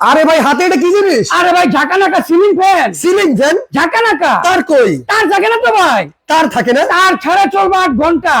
আরে ভাই হাতে এটা কি জিনিস? আরে ভাই ঝাঁকানাকা সিলিং ফ্যান সিলিং ফ্যান ঝাঁকানাকা? তার কই? তার থাকে না তো ভাই। তার থাকে না? তার ছাড়া চলবে আট ঘণ্টা।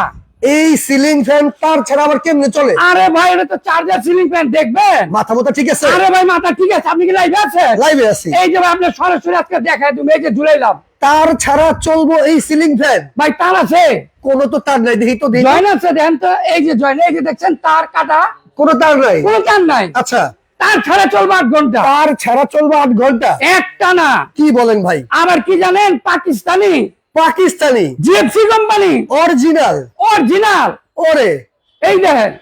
এই সিলিং ফ্যান তার ছাড়া আবার কেমনে চলে? আরে ভাই এটা তো চার্জার সিলিং ফ্যান দেখবেন? মাথা মতো ঠিক আছে? আরে ভাই মাথা ঠিক আছে আপনি কি লাইভে আছেন? লাইভে আছি। এই যে ভাই আপনি সরাসরি আজকে দেখায় তুমি এই যে ঝুলাইলাম। তার ছাড়া চলবো এই সিলিং ফ্যান ভাই তার আছে? কোনো তো তার নাই দেখি তো দেখি। জয়েন আছে দেখেন তো এই যে জয়েন এই যে দেখছেন তার কাটা। কোনো তার নাই? কোনো তার নাই। আচ্ছা। তার ছাড়া চলবে আট ঘণ্টা। তার ছাড়া চলবে আট ঘণ্টা। একটা না। কি বলেন ভাই? আবার কি জানেন? Pakistani. Pakistani. GFC company. Original. Original. ওরে। এই দেখেন।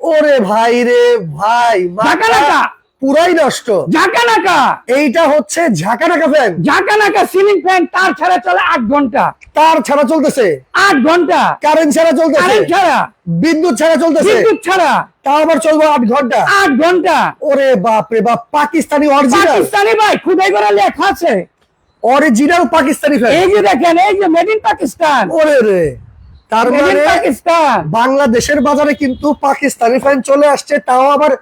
ওরে ভাই রে ভাই ঢাকা। পুরাই নষ্ট। ঝাঁকানাকা। এইটা হচ্ছে ঝাঁকানাকা ফ্যান ঝাঁকানাকা সিলিং ফ্যান তার ছাড়া চলে আট ঘণ্টা। তার ছাড়া চলতেছে। আট ঘণ্টা। কারেন্ট ছাড়া চলতেছে। কারেন্ট ছাড়া। বিদ্যুৎ ছাড়া চলতেছে। বিদ্যুৎ ছাড়া। তাও আবার চলবো আট ঘণ্টা। আট ঘণ্টা। ওরে বাপ রে বাপ পাকিস্তানি অরিজিনাল পাকিস্তানি ভাই খুদাই করে লেখা আছে। অরিজিনাল পাকিস্তানি ফ্যান এই যে দেখেন এই যে মেড ইন পাকিস্তান ওরে রে। তার মানে পাকিস্তান বাংলাদেশের বাজারে কিন্তু পাকিস্তানি ফ্যান চলে আসছে তাও আবার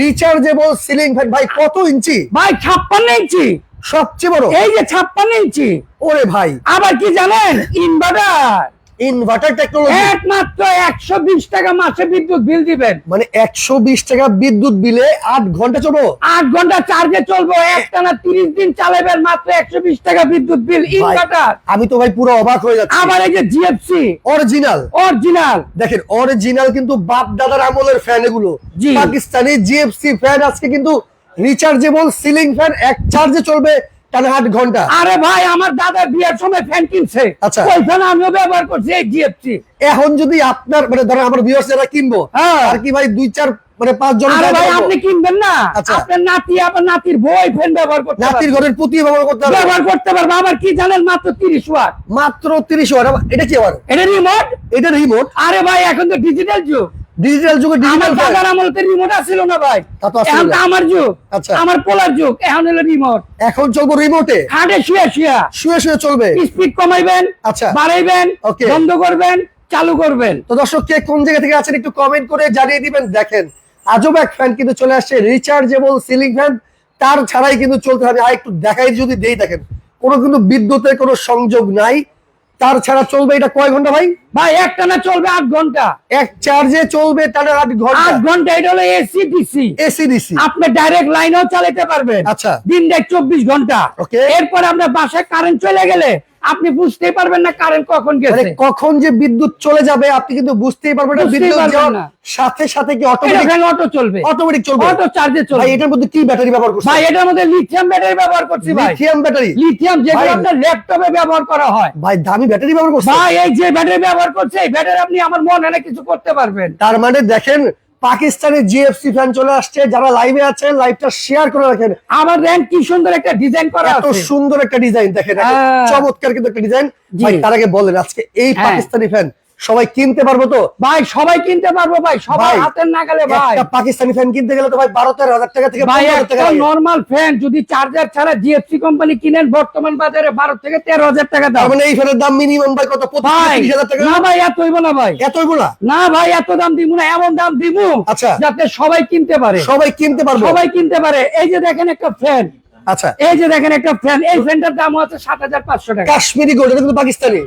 রিচার্জেবল সিলিং ফ্যান ভাই কত ইঞ্চি? ভাই ছাপ্পান্ন ইঞ্চি। সবচেয়ে বড়। এই যে ছাপ্পান্ন ইঞ্চি। ওরে ভাই। আবার কি জানেন? ইনভার্টার ইনভার্টার টেকনোলজি একমাত্র একশো বিশ টাকা মাসে বিদ্যুৎ বিল দিবেন। মানে একশো বিশ টাকা বিদ্যুৎ বিলে আট ঘণ্টা চলবো? আট ঘণ্টা চার্জে চলবো একটানা তিরিশ দিন চালাবেন মাত্র একশো বিশ টাকা বিদ্যুৎ বিল ইনভার্টার আমি তো ভাই পুরো অবাক হয়ে যাচ্ছি। আবার এই যে জিএফসি অরিজিনাল অরিজিনাল দেখেন অরিজিনাল কিন্তু বাপ দাদার আমলের ফ্যান এগুলো। পাকিস্তানি জিএফসি ফ্যান আজকে কিন্তু রিচার্জেবল সিলিং ফ্যান এক চার্জে চলবে টানা আট ঘণ্টা। আরে ভাই আমার দাদা বিয়ের সময় ফ্যান কিনছে। আচ্ছা। ওই আমিও ব্যবহার করছি এই জিএফসি এখন যদি আপনার মানে ধরেন আমার ভিউয়ার্স যারা কিনবো হ্যাঁ। আর কি ভাই দুই চার মানে পাঁচ জন আরে ভাই আপনি কিনবেন না। আচ্ছা। আপনার নাতি আপনার নাতির বই ফ্যান ব্যবহার করতে নাতির ঘরের পুঁতি ব্যবহার করতে ব্যবহার করতে পারবে। আবার কি জানেন মাত্র তিরিশ ওয়াট। মাত্র তিরিশ ওয়াট। এটা কি আবার? এটা রিমোট এটা রিমোট আরে ভাই এখন তো ডিজিটাল যুগ। ডিজিটাল যুগে আমার ডিজিটাল দাদার আমলতে রিমোট আসছিল না ভাই। এখন তো আমার যুগ আচ্ছা। আমার পোলার যুগ এখন হলো রিমোট এখন চলবো রিমোটে খাটে শুয়ে শুয়ে। শুয়ে শুয়ে চলবে? স্পিড কমাইবেন আচ্ছা। বাড়াইবেন Okay. বন্ধ করবেন চালু করবেন। তো দর্শক কে কোন জায়গা থেকে আছেন একটু কমেন্ট করে জানিয়ে দিবেন দেখেন। আজব এক ফ্যান কিন্তু চলে আসছে রিচার্জেবল সিলিং ফ্যান তার ছাড়াই কিন্তু চলতে হবে। আর একটু দেখাই যদি দেই দেখেন। কোনো কিন্তু বিদ্যুতের কোনো সংযোগ নাই। তার ছাড়া চলবে এটা কয় ঘণ্টা ভাই? ভাই একটা না চলবে আট ঘণ্টা। এক চার্জে চলবে তাহলে আট ঘণ্টা। আট ঘণ্টা এটা হলো এসি ডিসি এসি ডিসি আপনি ডাইরেক্ট লাইনও চালাতে পারবেন। আচ্ছা। দিন দেখ চব্বিশ ঘণ্টা. এরপর আপনার বাসায় কারেন্ট চলে গেলে আপনি বুঝতেই পারবেন না কারেন্ট কখন গেছে। কখন যে বিদ্যুৎ চলে যাবে আপনি কিন্তু বুঝতেই পারবেন না। বিদ্যুৎ যাওয়ার সাথে সাথে কি অটোমেটিক অটো চলবে। অটোমেটিক চলবে। অটো চার্জে ভাই চলবে। এটার মধ্যে কি ব্যাটারি ব্যবহার করছে ভাই এটার মধ্যে লিথিয়াম ব্যাটারি ব্যবহার করছি ভাই। লিথিয়াম ব্যাটারি লিথিয়াম ভাই- আপনার ল্যাপটপে ব্যবহার করা হয়। ভাই দামি ব্যাটারি ব্যবহার করছে ভাই এই যে ব্যাটারি ব্যবহার করছে এই ব্যাটারি আপনি আমার মনে হয় কিছু করতে পারবেন। তার মানে দেখেন পাকিস্তানের জিএফসি ফ্যান চলে আসছে যারা লাইভে আছেন লাইভটা শেয়ার করে রাখেন আমার র্যাঙ্ক কি সুন্দর একটা ডিজাইন করা এত সুন্দর একটা ডিজাইন দেখেন হ্যাঁ। চমৎকার কিন্তু একটা ডিজাইন ভাই তার আগে বলেন আজকে এই হ্যাঁ। পাকিস্তানি ফ্যান সবাই কিনতে পারব তো? ভাই সবাই কিনতে পারব ভাই সবাই হাতের নাগালে ভাই। একটা পাকিস্তানি ফ্যান কিনতে গেলে তো ভাই বারো তেরো হাজার টাকা থেকে ভাই একটা। নর্মাল ফ্যান যদি চার্জার ছাড়া জিএফসি কোম্পানি কিনেন বর্তমান বাজারে বারো থেকে তেরো হাজার টাকা দাম। মানে এই ফ্যানের দাম মিনিমাম ভাই কত? পঁচিশ ভাই তিরিশ হাজার টাকা? না ভাই এত হইব না ভাই। এতই বলা না? ভাই এত দাম দিব না এমন দাম দিব আচ্ছা। যাতে সবাই কিনতে পারে। সবাই কিনতে পারব। সবাই কিনতে পারে। এই যে দেখেন একটা ফ্যান আচ্ছা। এই যে দেখেন একটা ফ্যান এই ফ্যানটার দাম হচ্ছে সাত হাজার পাঁচশো টাকা। কাশ্মীরি গোল্ড এটা কিন্তু পাকিস্তানি।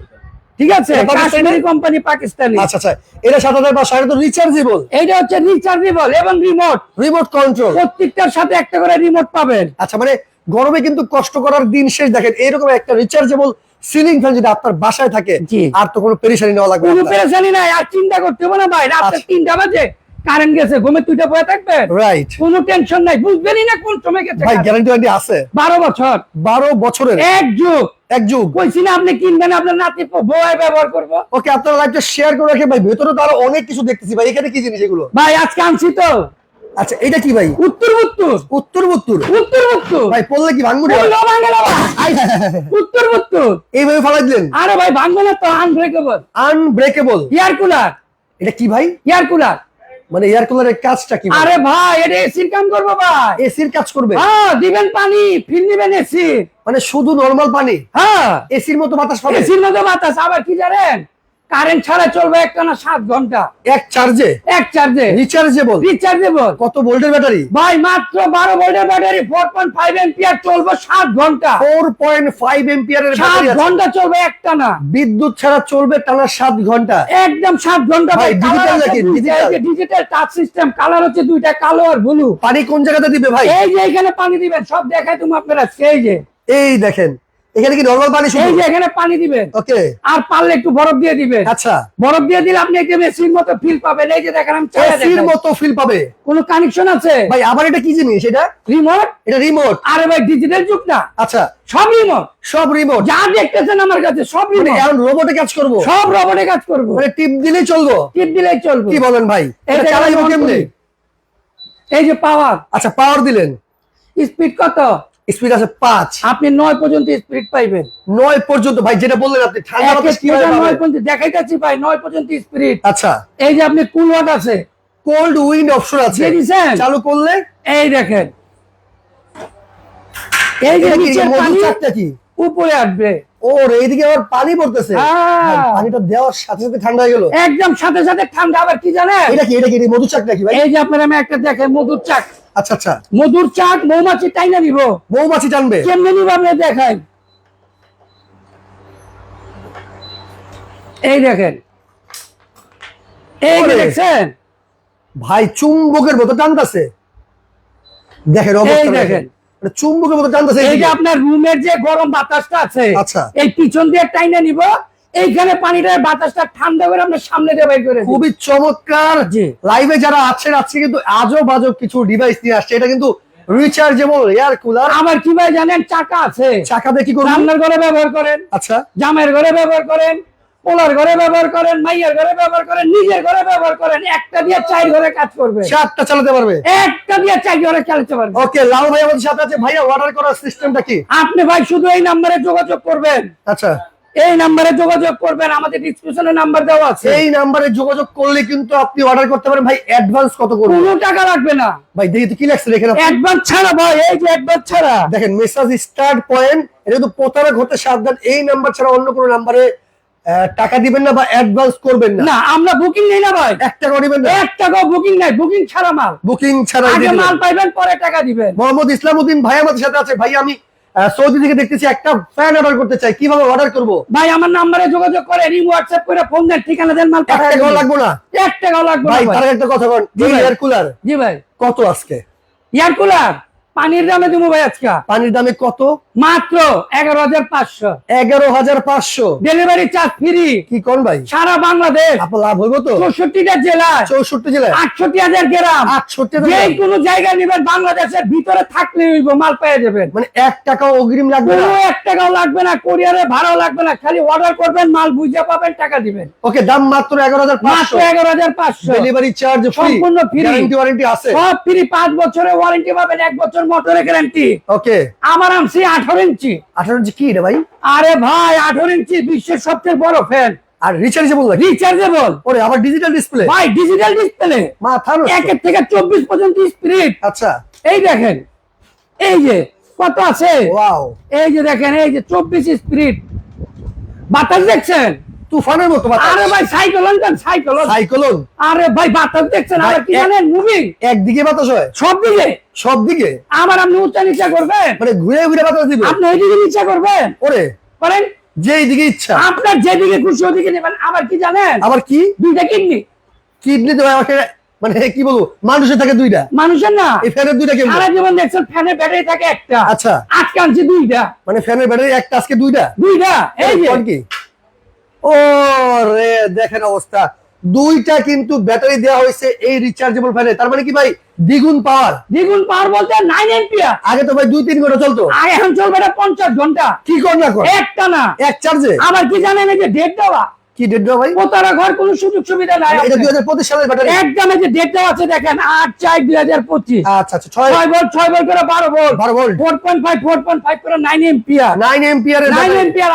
ঠিক আছে? কাশ্মীরি কোম্পানি পাকিস্তানি। আচ্ছা আচ্ছা। এটা সাত হাজার পাঁচশো এটা তো রিচার্জেবল এটা হচ্ছে রিচার্জেবল এবং রিমোট রিমোট কন্ট্রোল প্রত্যেকটার সাথে একটা করে রিমোট পাবেন। আচ্ছা মানে গরমে কিন্তু কষ্ট করার দিন শেষ। দেখেন এরকম একটা রিচার্জেবল সিলিং ফ্যান যদি আপনার বাসায় থাকে। আর তো কোনো পেরেশানি নেওয়া লাগবে কোনো পেরেশানি নাই আর চিন্তা করতে হবে না ভাই রাত্রে আচ্ছা। তিনটা বাজে কারেন্ট গেছে তুইটা থাকবেন রাইট কোনো টেনশন নাই বুঝবেনই না কোন সময় গেছে ভাই গ্যারান্টি ওয়ারেন্টি আছে। বারো বছর। বারো বছরের। এক যুগ। এক যুগ। কইছি না আপনি কিনবেন আপনার নাতি বয়ে ব্যবহার করব। ওকে আপনারা লাইভটা শেয়ার করে রাখেন ভাই ভেতরে তো আরও অনেক কিছু দেখতেছি ভাই এখানে কি জিনিস এগুলো? ভাই আজকে আনছি তো। আচ্ছা এটা কি ভাই? উত্তর উত্তর উত্তর উত্তর উত্তর উত্তর ভাই পড়লে কি ভাঙবো ভাঙে না হায়। উত্তর উত্তর এইভাবে ফালাই দিলেন? আরে ভাই ভাঙবো না তো আনব্রেকেবল আনব্রেকেবল এয়ার কুলার এটা কি ভাই? এয়ার কুলার মানে এয়ার কুলারের কাজটা কি আরে ভাই এটা এসির কাম করব ভাই। এসির কাজ করবে? হ্যাঁ দিবেন পানি ফিল দিবেন এসি মানে শুধু নরমাল পানি? হ্যাঁ। এসির মতো বাতাস পাবে? এসির মতো বাতাস আবার কি জানেন? কারেন্ট ছাড়া চলবে একটা না সাত ঘণ্টা। এক চার্জে? এক চার্জে। রিচার্জেবল রিচার্জেবল কত ভোল্টের ব্যাটারি? ভাই মাত্র বারো ভোল্টের battery four point five ampere চলবে সাত ঘণ্টা। ফোর পয়েন্ট ফাইভ সাত ঘণ্টা চলবে একটা না বিদ্যুৎ ছাড়া চলবে টানা সাত ঘণ্টা। একদম সাত ঘণ্টা। ভাই, digital নাকি? ডিজিটাল টাচ সিস্টেম কালার হচ্ছে দুইটা কালো আর ব্লু পানি কোন জায়গাতে দিবে ভাই? এই যে এখানে পানি দিবেন সব দেখাই তুমি আপনারা সেই যে। এই দেখেন এখানে কি নর্মাল পানি এই যে এখানে পানি দিবেন। ওকে আর পারলে একটু বরফ দিয়ে দিবেন। আচ্ছা। বরফ দিয়ে দিলে আপনি এই যে মেশিন মতো ফিল পাবেন। এই যে দেখেন আমি দেখাই। মতো ফিল পাবে। কোনো কানেকশন আছে? ভাই আবার এটা কি জিনিস এটা? রিমোট এটা রিমোট আরে ভাই ডিজিটাল যুগ না। আচ্ছা। সব রিমোট সব রিমোট যা দেখতেছেন আমার কাছে সব মানে রিমোট এখন রোবটে কাজ করব? সব রবটে কাজ করব। মানে টিপ দিলেই চলবো? টিপ দিলেই চলবে। কি বলেন ভাই? এটা চালাইবো কেমনে? এই যে পাওয়ার আচ্ছা পাওয়ার দিলেন। স্পিড কত? স্পিড আছে পাঁচ। আপনি নয় পর্যন্ত স্পিড পাইবেন। নয় পর্যন্ত ভাই যেটা বললেন আপনি ঠান্ডা এক বাতাস এক কীভাবে থেকে নয় পর্যন্ত দেখাইতেছি ভাই নয় পর্যন্ত স্পিড আচ্ছা। এই যে আপনি কুল ওয়াট আছে। কোল্ড উইন্ড অপশন আছে? চালু করলে? এই দেখেন। এই যে নিচের পানি উপরে আসবে। ওর এইদিকে আবার পানি পড়তেছে। হ্যাঁ। পানিটা দেওয়ার সাথে সাথে ঠান্ডা হয়ে গেল। একদম সাথে সাথে ঠান্ডা আবার কি জানেন? এটা কি এটা কি এটা মধু চাকটা কি ভাই? এই যে আপনার আমি একটা দেখেন মধুর চাক। আচ্ছা আচ্ছা। মধুর চাক মৌমাছি টাইনা নিব? মৌমাছি টানবে। কেমনে নিব আপনি দেখাই? এই দেখেন। এই। দেখছেন? ভাই চুম্বকের মতো টানতেছে। দেখেন। দেখেন। দেখেন এটা চুম্বকের মতো টানতেছে এই যে আপনার রুমের যে গরম বাতাসটা আছে আচ্ছা। এই পিছন দিয়ে টাইনা নিব এইখানে পানিটা বাতাসটা ঠান্ডা করে আমরা সামনে দিয়ে বের করে খুবই চমৎকার। জি। লাইভে যারা আছেন আজকে কিন্তু কিছু ডিভাইস নিয়ে আসছে। এটা কিন্তু রিচার্জেবল এয়ার কুলার আমার কি ভাই জানেন চাকা আছে। চাকাতে কি করবেন? রান্নার ঘরে ব্যবহার করেন। আচ্ছা। জামের ঘরে ব্যবহার করেন। পোলার ঘরে ব্যবহার করেন মাইয়ের ঘরে ব্যবহার করেন নিজের ঘরে ব্যবহার করেন একটা দিয়ে চার ঘরে কাজ করবে। চারটা চালাতে পারবে? একটা দিয়ে চার ঘরে চালাতে পারবে। ওকে লাল ভাই আমাদের সাথে আছে। ভাইয়া অর্ডার করার সিস্টেমটা কি? আপনি ভাই শুধু এই নাম্বারে যোগাযোগ করবেন। আচ্ছা। এই নাম্বারে যোগাযোগ করবেন আমাদের ডিসক্রিপশনে নাম্বার দেওয়া আছে। এই নাম্বারে যোগাযোগ করলে কিন্তু আপনি অর্ডার করতে পারেন। ভাই অ্যাডভান্স কত করবেন কোনো টাকা লাগবে না। ভাই দেখি তো কি লাগছে দেখেন। অ্যাডভান্স ছাড়া ভাই এই যে অ্যাডভান্স ছাড়া। দেখেন মেসাজ স্টার্ট পয়েন্ট এটা কিন্তু প্রতারক হতে সাবধান। এই নাম্বার ছাড়া অন্য কোনো নাম্বারে টাকা দিবেন না বা অ্যাডভান্স করবেন না? না আমরা বুকিং নেই না ভাই। এক টাকা দিবেন না? এক টাকা বুকিং নাই বুকিং ছাড়া মাল। বুকিং ছাড়া আগে মাল পাইবেন পরে টাকা দিবেন। মোহাম্মদ ইসলামউদ্দিন ভাই আমাদের সাথে আছে। ভাই আমি সৌদি থেকে দেখতেছি একটা ফ্যান অর্ডার করতে চাই। কীভাবে অর্ডার করব? ভাই আমার নাম্বারে যোগাযোগ করে রিং হোয়াটসঅ্যাপ করে ফোন দেন ঠিকানা দেন মাল এক পাঠায় টাকাও লাগবে না? এক টাকাও লাগবে না ভাই তার একটা কথা বল জি ভাই। এয়ার কুলার জি ভাই। কত আজকে? এয়ার কুলার পানির দামে দিব ভাই আজকে। পানির দামে কত? মাত্র এগারো হাজার পাঁচশো। এগারো হাজার পাঁচশো। ডেলিভারি চার্জ ফ্রি কি কোন ভাই? সারা বাংলাদেশ। আপনার লাভ হইব তো? চৌষট্টিটা জেলায় চৌষট্টি জেলায় আটষট্টি হাজার গ্রাম। আটষট্টি যে কোনো জায়গায় নেবেন বাংলাদেশের ভিতরে থাকলে হইব মাল পেয়ে যাবেন। মানে এক টাকাও অগ্রিম লাগবে না? এক টাকাও লাগবে না কোরিয়ারে ভাড়াও লাগবে না খালি অর্ডার করবেন মাল বুঝে পাবেন টাকা দিবেন। ওকে দাম মাত্র এগারো হাজার পাঁচশো। এগারো হাজার পাঁচশো। ডেলিভারি চার্জ সম্পূর্ণ ফ্রি গ্যারান্টি ওয়ারেন্টি আছে। সব ফ্রি পাঁচ বছরের ওয়ারেন্টি পাবেন এক বছর মোটরের গ্যারান্টি ওকে আমার আনছি আঠারো ইঞ্চি। আঠারো ইঞ্চি কি রে ভাই? আরে ভাই আঠারো ইঞ্চি বিশ্বের সবচেয়ে বড় ফ্যান আর রিচার্জেবল রিচার্জেবল ওরে আবার ডিজিটাল ডিসপ্লে ভাই ডিজিটাল ডিসপ্লে মাথা। একের থেকে চব্বিশ পর্যন্ত স্পিড আচ্ছা। এই দেখেন এই যে কত আছে? ওয়াও এই যে দেখেন এই যে চব্বিশ স্পিড বাতাস দেখছেন? তুফানের মতো আরে ভাই সাইকেলন দেন সাইকেলন। সাইক্লোন। আরে ভাই বাতাস দেখছেন? আবার কি জানেন? মুভিং একদিকে বাতাস হয়। সব দিকে? সব দিকে। আমার আপনি উচ্চা নিচা করবেন? মানে ঘুরে ঘুরে বাতাস দিবে। আপনি ওইদিকে নিচা করবেন? ওরে। করেন যেই দিকে ইচ্ছা। আপনার যেদিকে খুশি ওদিকে নেবেন। আবার কি জানেন? আবার কি? দুইটা কিডনি। কিডনি তো আমাকে মানে কি বলব? মানুষের থাকে দুইটা। মানুষের না? এই ফ্যানের দুইটা কেমন? সারা জীবন দেখছেন ফ্যানের ব্যাটারি থাকে একটা। আচ্ছা। আজকে আনছি দুইটা। মানে ফ্যানের ব্যাটারি একটা আজকে দুইটা? দুইটা? এই যে। কি? ও রে দেখেন অবস্থা। দুইটা কিন্তু ব্যাটারি দেওয়া হয়েছে এই রিচার্জেবল ফ্যানে তার মানে কি ভাই? দ্বিগুণ পাওয়ার দ্বিগুণ পাওয়ার বলতে নাইন এম্পিয়ার আগে তো ভাই দুই তিন ঘণ্টা চলতো। আর এখন চলবে এটা পঞ্চাশ ঘণ্টা। কি কর না কর একটা না। এক চার্জে আবার কি জানেন যে ডেট দেওয়া? কি ডেট দেওয়া ভাই? পোতারা ঘর কোনো সুযোগ সুবিধা নাই এটা দুই হাজার পঁচিশ সালের ব্যাটারি একদম এই যে ডেট দেওয়া আছে দেখেন আট চার দুই হাজার পঁচিশ। আচ্ছা আচ্ছা ভোল্ট ভোল্ট করে ভোল্ট ভোল্ট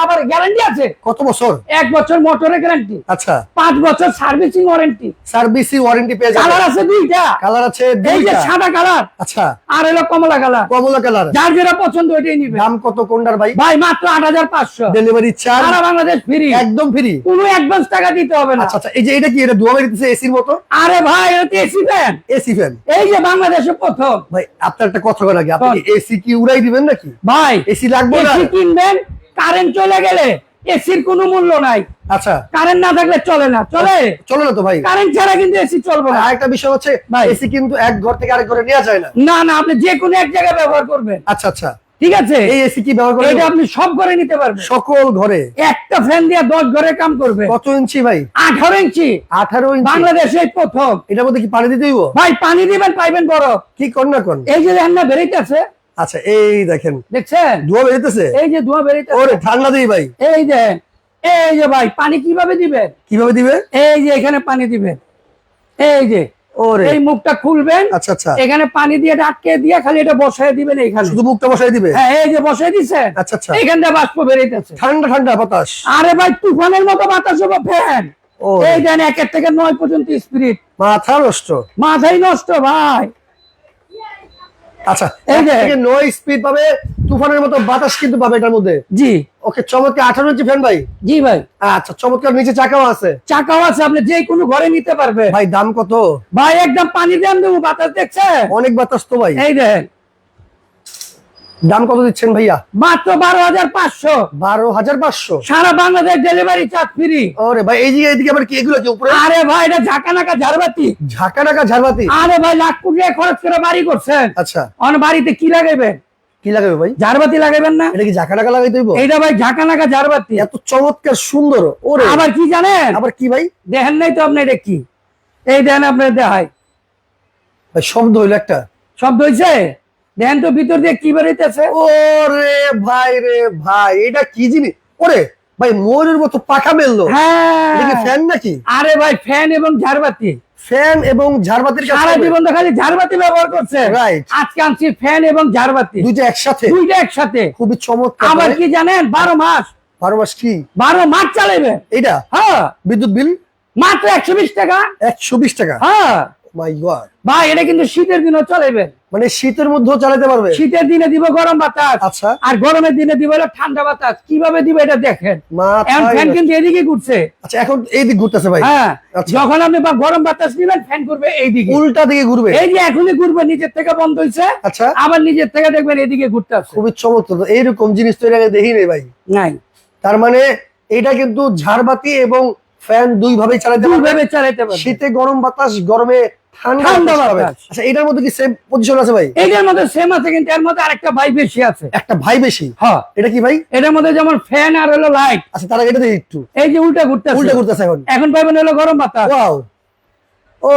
আবার গ্যারান্টি আছে? কত বছর? এক বছর মোটরের গ্যারান্টি আচ্ছা। পাঁচ বছর সার্ভিসিং ওয়ারেন্টি সার্ভিসি ওয়ারেন্টি পেয়ে কালার আছে দুইটা। কালার আছে এই যে সাদা কালার আচ্ছা। আর হলো কমলা কালার কমলা কালার যার যেটা পছন্দ ওইটাই নিবে। দাম কত কোনটার ভাই? ভাই মাত্র আট হাজার পাঁচশো। ডেলিভারি চার্জ সারা বাংলাদেশ ফ্রি একদম ফ্রি কোনো অ্যাডভান্স টাকা দিতে হবে না। আচ্ছা আচ্ছা এই যে এটা কি এটা বেরিতেছে এসির মতো? আরে ভাই এটা এসি ফ্যান এসি ফ্যান এই যে বাংলাদেশে প্রথম। ভাই আপনার একটা কথা বলা। কি আপনি এসি কি উড়াই দিবেন নাকি? ভাই এসি লাগবে না? এসি কিনবেন কারেন্ট চলে গেলে এসির কোনো মূল্য নাই। আচ্ছা। কারেন্ট না থাকলে চলে না চলে? চলো না তো ভাই। কারেন্ট ছাড়া কিন্তু এসি চলবে না। আরেকটা বিষয় হচ্ছে। এসি কিন্তু এক ঘর থেকে আরেক ঘরে নেওয়া যায় না। না না আপনি যে কোনো এক জায়গায় ব্যবহার করবেন। আচ্ছা আচ্ছা। ঠিক আছে? এই এসি কি ব্যবহার করে এটা আপনি সব ঘরে নিতে পারবেন। সকল ঘরে? একটা ফ্যান দিয়ে দশ ঘরে কাম করবে। কত ইঞ্চি ভাই? আঠারো ইঞ্চি। আঠারো ইঞ্চি। বাংলাদেশে প্রথম। এটার মধ্যে কি পানি দিতে হইব? ভাই পানি দিবেন পাইবেন বড়। কি কর না কোন এই যে রান্না বেরিতেছে আচ্ছা এই দেখেন। দেখছেন? ধোয়া বেরিতেছে? এই যে ধোঁয়া বেরিতেছে ওরে ঠান্ডা দিই ভাই। এই যে এই যে ভাই পানি কীভাবে দিবেন? কীভাবে দিবে? এই যে এখানে পানি দিবেন। এই যে এই মুখটা খুলবেন আচ্ছা আচ্ছা। এখানে পানি দিয়ে আটকে দিয়ে খালি এটা বসায় দিবেন এইখানে। শুধু মুখটা বসাই দিবে? হ্যাঁ এই যে বসায় দিছেন আচ্ছা আচ্ছা। এইখান দিয়ে বাষ্প বেরিতেছে ঠান্ডা ঠান্ডা বাতাস। আরে ভাই তুফানের মতো বাতাস হবে ফ্যান। এই দেন একের থেকে নয় পর্যন্ত স্পিরিট মাথা নষ্ট। মাথাই নষ্ট ভাই। আচ্ছা এই। যে নয় স্পিড পাবে তুফানের মতো বাতাস কিন্তু পাবে এটার মধ্যে। জি। ওকে চমৎকার। আঠারো ইঞ্চি ফ্যান ভাই? জি ভাই। আচ্ছা চমৎকার নিচে চাকাও আছে। চাকাও আছে আপনি যে কোনো ঘরে নিতে পারবে। ভাই দাম কত? ভাই একদম পানি দেন দেবো বাতাস দেখছে অনেক বাতাস তো ভাই। এই দেন দাম কত দিচ্ছেন ভাইয়া? মাত্র বারো হাজার পাঁচশো। বারো হাজার পাঁচশো? সারা বাংলাদেশ ডেলিভারি চার্জ ফ্রি। ওরে ভাই এই যে এইদিকে আবার কি এগুলো কি উপরে? আরে ভাই এটা ঝাঁকা নাকা ঝাড়বাতি। ঝাঁকা টাকা ঝাড়বাতি? আরে ভাই লাখ কোটি খরচ করে বাড়ি করছেন। আচ্ছা। অন বাড়িতে কি লাগাইবেন? কি লাগাবে ভাই? ঝাড়বাতি লাগাইবেন না? এটা কি ঝাঁকা টাকা লাগাই দেবো এইটা ভাই ঝাঁকা নাকা ঝাড়বাতি এত চমৎকার সুন্দর ওরে। আবার কি জানেন? আবার কি ভাই? দেখেন নাই তো আপনি এটা কি? এই দেখেন আপনার দেখায় ভাই শব্দ হইল একটা। শব্দ দেখেন তো ভিতর দিয়ে কি বেরোইতেছে? ওরে ভাই রে ভাই এটা কি জিনিস? ওরে ভাই ময়ূরের মতো পাখা মেললো। হ্যাঁ। ফ্যান নাকি? আরে ভাই ফ্যান এবং ঝাড়বাতি ফ্যান এবং ঝাড়বাতির সারা জীবন তো খালি ঝাড়বাতি ব্যবহার করছে Right. আজকে আনছি ফ্যান এবং ঝাড়বাতি। দুইটা একসাথে? দুইটা একসাথে। খুবই চমৎকার আবার কি জানেন বারো মাস। বারো মাস কি? বারো মাস চালাইবে এটা হ্যাঁ। বিদ্যুৎ বিল? মাত্র একশো বিশ টাকা। একশো বিশ টাকা? হ্যাঁ। মাই গড ভাই এটা কিন্তু শীতের দিনও চালাইবে। মানে শীতের মধ্যেও চালাতে পারবে? শীতের দিনে দিব গরম বাতাস আচ্ছা। আর গরমের দিনে দিব হলো ঠান্ডা বাতাস। কীভাবে দিব এটা দেখেন? এখন ফ্যান কিন্তু এদিকে ঘুরছে। আচ্ছা এখন এই দিক ঘুরতেছে ভাই। হ্যাঁ আচ্ছা। যখন আপনি গরম বাতাস নিবেন ফ্যান করবে এইদিকে। উল্টা দিকে ঘুরবে। এই যে এখনই ঘুরবে নিজের থেকে বন্ধ হয়েছে আচ্ছা। আবার নিজের থেকে দেখবেন এদিকে ঘুরতে আসছে। খুবই চমৎকার। এইরকম জিনিস তো এর আগে দেখি নেই ভাই। নাই। তার মানে এটা কিন্তু ঝাড়বাতি এবং ফ্যান দুই ভাবে চালাতে পারবে। শীতে গরম বাতাস গরমে ঠান্ডা। আচ্ছা এটার মধ্যে কি সেম পজিশন আছে ভাই? এটার মধ্যে সেম আছে কিন্তু এর মধ্যে আরেকটা ভাই বেশি আছে। একটা ভাই বেশি? হ্যাঁ। এটা কি ভাই? এটার মধ্যে যেমন ফ্যান আর হলো লাইট আচ্ছা তারা এটা একটু। এই যে উল্টা ঘুরতে উল্টা ঘুরতেছে এখন। হলো গরম বাতাস ওয়াও ও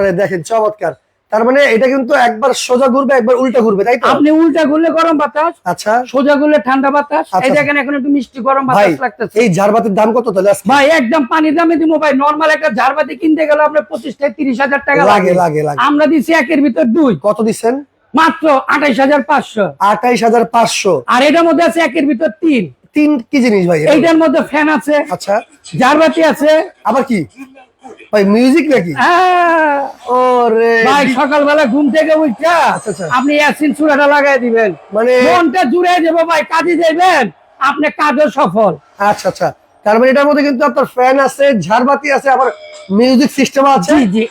রে দেখেন চমৎকার। তার মানে এটা কিন্তু একবার সোজা ঘুরবে একবার উল্টা ঘুরবে তাই তো? আপনি উল্টা ঘুরলে গরম বাতাস আচ্ছা। সোজা ঘুরলে ঠান্ডা বাতাস। আচ্ছা। এই দেখেন এখন একটু মিষ্টি গরম বাতাস লাগতেছে। এই ঝাড়বাতির দাম কত তাহলে? ভাই একদম পানি দামে দিব ভাই। নর্মাল একটা ঝাড়বাতি কিনতে গেলে আপনার পঁচিশ থেকে তিরিশ হাজার টাকা লাগে লাগে। লাগে আমরা দিচ্ছি একের ভিতর দুই। কত দিচ্ছেন? মাত্র আঠাইশ হাজার পাঁচশো। আঠাইশ হাজার পাঁচশো। আর এটার মধ্যে আছে একের ভিতর তিন। তিন কি জিনিস ভাই? এইটার মধ্যে ফ্যান আছে আচ্ছা। ঝাড়বাতি আছে। আবার কি? ভাই মিউজিক নাকি? ওরে ও রে ভাই সকালবেলা ঘুম থেকে উঠা আচ্ছা, আচ্ছা। আপনি ইয়াসিন চূড়াটা লাগাই দিবেন। মানে মনটা জুড়ে যাব ভাই কাজে যাইবেন আপনি কাজও সফল। আচ্ছা আচ্ছা। তার মানে এটার মধ্যে কিন্তু আপনার ফ্যান আছে ঝাড়বাতি আছে আবার মিউজিক সিস্টেম আছে। জি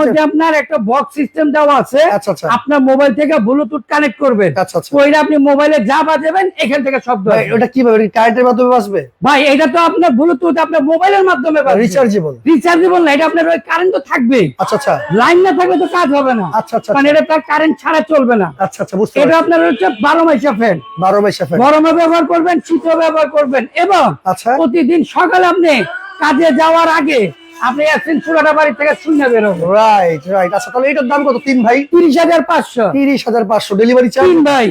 মধ্যে আপনার একটা বক্স সিস্টেম দেওয়া আছে। আচ্ছা আচ্ছা। আপনার মোবাইল থেকে ব্লুটুথ কানেক্ট করবেন। আচ্ছা আচ্ছা। ওইটা আপনি মোবাইলে যা বাজাবেন এখান থেকে শব্দ ওটা কীভাবে? কারেন্টের মাধ্যমে বাঁচবে ভাই এটা তো আপনার ব্লুটুথ আপনার মোবাইলের মাধ্যমে রিচার্জেবল রিচার্জেবল না এটা আপনার ওই কারেন্ট তো থাকবেই। আচ্ছা আচ্ছা। লাইন না থাকলে তো কাজ হবে না। আচ্ছা আচ্ছা মানে এটা তার কারেন্ট ছাড়া চলবে না। আচ্ছা আচ্ছা বুঝতে এটা আপনার হচ্ছে বারো মাইশা ফ্যান বারো মাসে ফ্যান গরমে ব্যবহার করবেন শীতও ব্যবহার করবেন এবং আচ্ছা। প্রতিদিন সকালে আপনি কাজে যাওয়ার আগে আপনি একদিন চুলাটা বাড়ি থেকে শূন্য বেরোবেন রাইট রাইট আচ্ছা তাহলে এটার দাম কত? তিন ভাই? তিরিশ হাজার পাঁচশো। তিরিশ হাজার পাঁচশো। ডেলিভারি চার্জ তিন ভাই।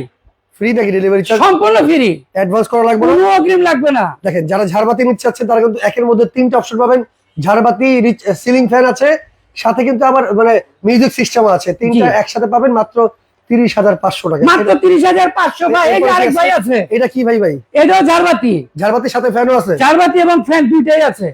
ফ্রি নাকি ডেলিভারি চার্জ সম্পূর্ণ ফ্রি অ্যাডভান্স করা লাগবে না? কোনো অগ্রিম লাগবে না। দেখেন যারা ঝাড়বাতি নিচ্ছে তারা কিন্তু একের মধ্যে তিনটা অপশন পাবেন। ঝাড়বাতি সিলিং ফ্যান আছে সাথে কিন্তু আবার মানে মিউজিক সিস্টেম আছে। তিনটা একসাথে পাবেন মাত্র তিরিশ হাজার পাঁচশো টাকা। মাত্র তিরিশ হাজার পাঁচশো ভাই এই আরেক ভাই আছে। এটা কি ভাই ভাই? এটাও ঝাড়বাতি। ঝাড়বাতির সাথে ফ্যানও আছে? ঝাড়বাতি এবং ফ্যান দুইটাই আছে।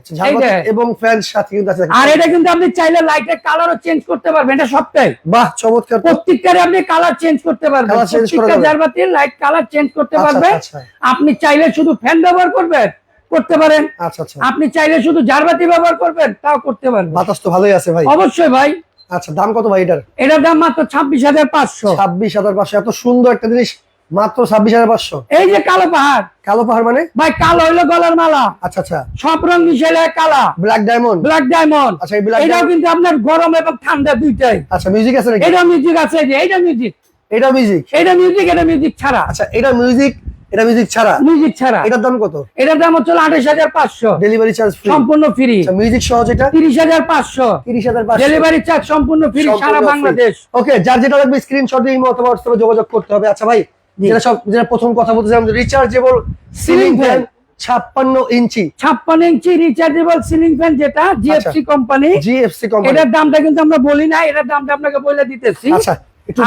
এবং ফ্যান সাথে কিন্তু আছে। আর এটা কিন্তু আপনি চাইলে লাইটের কালারও চেঞ্জ করতে পারবেন এটা সবটাই। বাহ চমৎকার। প্রত্যেকটারে আপনি কালার চেঞ্জ করতে পারবেন। Colour প্রত্যেকটা ঝাড়বাতির লাইট কালার চেঞ্জ করতে আচ্ছা, পারবেন। আচ্ছা। আপনি চাইলে শুধু ফ্যান ব্যবহার করবেন করতে পারেন। আচ্ছা আচ্ছা। আপনি চাইলে শুধু ঝাড়বাতি ব্যবহার করবেন তাও করতে পারবেন। বাতাস তো ভালোই আছে ভাই। অবশ্যই ভাই। আচ্ছা দাম কত ভাই এটার? এটার দাম মাত্র ছাব্বিশ হাজার পাঁচশো। ছাব্বিশ হাজার পাঁচশো এত সুন্দর একটা জিনিস মাত্র ছাব্বিশ হাজার পাঁচশো। এই যে কালো পাহাড়। কালো পাহাড় মানে? ভাই কালো হইল গলার মালা। আচ্ছা আচ্ছা। সব রং মিশেলে কালা। ব্ল্যাক ডায়মন্ড ব্ল্যাক ডায়মন্ড আচ্ছা এটাও কিন্তু আপনার গরম এবং ঠান্ডা দুইটাই। আচ্ছা মিউজিক আছে নাকি? এটা মিউজিক আছে যে এইটা মিউজিক এটা মিউজিক এটা মিউজিক এটা মিউজিক ছাড়া। আচ্ছা এটা মিউজিক এটা মিউজিক ছাড়া? মিউজিক ছাড়া। এটার দাম কত? এটার দাম হচ্ছে আঠাশ হাজার পাঁচশো। ডেলিভারি চার্জ সম্পূর্ণ ফ্রি আচ্ছা মিউজিক সহ যেটা? তিরিশ হাজার পাঁচশো। তিরিশ হাজার ডেলিভারি চার্জ সম্পূর্ণ ফ্রি সারা বাংলাদেশ। ওকে যার যেটা লাগবে স্ক্রিনশট দিয়ে অথবা হোয়াটসঅ্যাপে যোগাযোগ করতে হবে। আচ্ছা ভাই যেটা সব যেটা প্রথম কথা বলতেছিলাম রিচার্জেবল সিলিং ফ্যান ছাপ্পান্ন ইঞ্চি। ছাপ্পান্ন ইঞ্চি রিচার্জেবল সিলিং ফ্যান যেটা জিএফসি কোম্পানি জিএফসি কোম্পানি এটার দামটা কিন্তু আমরা বলি না এটার দামটা আপনাকে বলে দিতেছি। আচ্ছা একটু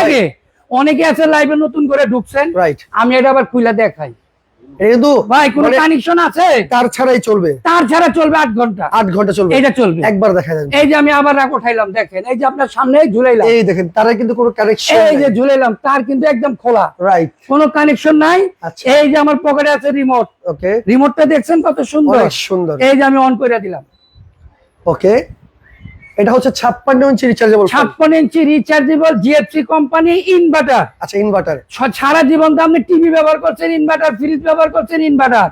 আগে অনেকে আছে লাইভে নতুন করে ঢুকছেন। রাইট আমি এটা আবার খুলে দেখাই। কিন্তু ভাই কোন মানে কানেকশন আছে? তার ছাড়াই চলবে। তার ছাড়া চলবে ঘণ্টা। আট ঘণ্টা চলবে। এটা চলবে। একবার দেখা যাবে। এই যে আমি আবার রাখ উঠাইলাম দেখেন এই যে আপনার সামনে ঝুলাইলাম। এই দেখেন তারা কিন্তু কোনো কানেকশন এই যে ঝুলাইলাম তার কিন্তু একদম খোলা। রাইট কোনো কানেকশন নাই। আচ্ছা। এই যে আমার পকেটে আছে রিমোট ওকে রিমোটটা দেখছেন কত সুন্দর? সুন্দর। এই যে আমি অন করে দিলাম। ওকে এটা হচ্ছে ছাপ্পান্ন ইঞ্চি রিচার্জেবল ছাপ্পান্ন inch rechargeable GFC company inverter আচ্ছা ইনভার্টার সারা জীবন তো আপনি টিভি ব্যবহার করছেন ইনভার্টার ফ্রিজ ব্যবহার করছেন ইনভার্টার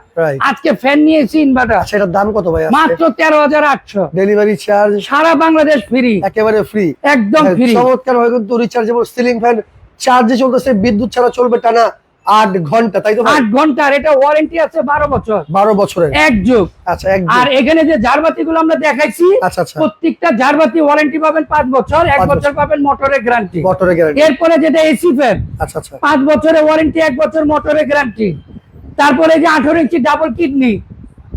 আজকে ফ্যান নিয়েছি ইনভার্টার আচ্ছা এটার দাম কত ভাই মাত্র তেরো হাজার আটশো। ডেলিভারি চার্জ সারা বাংলাদেশ ফ্রি একেবারে ফ্রি একদম ফ্রি চমৎকার ভাবে কিন্তু রিচার্জেবল সিলিং ফ্যান চার্জে চলতেছে বিদ্যুৎ ছাড়া চলবে টানা আট ঘণ্টা তাই তো আট এটা ওয়ারেন্টি আছে বারো বছর। বারো বছরের। এক যুগ। আচ্ছা একদম আর এখানে যে ঝাড়বাতি গুলো আমরা দেখাইছি আচ্ছা আচ্ছা। প্রত্যেকটা ঝাড়বাতি ওয়ারেন্টি পাবেন পাঁচ বছর এক বছর। পাবেন মোটরের গ্যারান্টি বটরে গ্যারান্টি এরপরে যেটা এসি ফ্যান আচ্ছা আচ্ছা। পাঁচ বছরের ওয়ারেন্টি এক বছর মোটরের গ্যারান্টি তারপরে যে আঠারো ইঞ্চি ডাবল কিডনি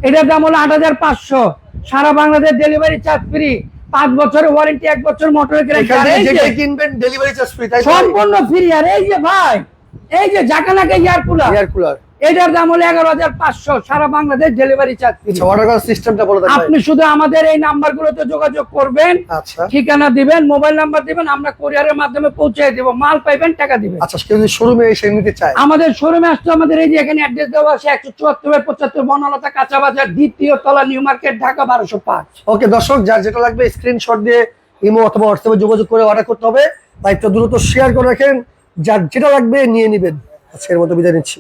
এটার দাম হলো আট হাজার পাঁচশো। সারা বাংলাদেশ ডেলিভারি চার্জ ফ্রি পাঁচ বছরের ওয়ারেন্টি এক বছর মোটরের গ্যারান্টি কিনবেন ডেলিভারি চার্জ ফ্রি সম্পূর্ণ ফ্রি আর এই যে ভাই এই যে জাকানাকে এয়ার কুলার। Air cooler. এটার দাম হলো এগারো হাজার পাঁচশো। সারা বাংলাদেশ ডেলিভারি চার্জ আচ্ছা অর্ডার করার সিস্টেমটা বলে আপনি শুধু আমাদের এই নাম্বার গুলোতে যোগাযোগ করবেন আচ্ছা। ঠিকানা দিবেন মোবাইল নাম্বার দিবেন আমরা কোরিয়ারের মাধ্যমে পৌঁছে দিব। মাল পাইবেন টাকা দিবেন। আচ্ছা কেউ শোরুমে এসে নিতে চায়। আমাদের শোরুমে আসতে আমাদের এই যে এখানে অ্যাড্রেস দেওয়া আছে একশো চুয়াত্তর পঁচাত্তর বনলতা কাঁচা বাজার দ্বিতীয় তলা নিউ মার্কেট ঢাকা বারোশো পাঁচ। ওকে দর্শক যার যেটা লাগবে স্ক্রিনশট দিয়ে ইমো অথবা হোয়াটসঅ্যাপে যোগাযোগ করে অর্ডার করতে হবে। লাইভটা দ্রুত শেয়ার করে রাখেন। যার যেটা লাগবে নিয়ে নেবেন। আজকের মতো বিদায় নিচ্ছি।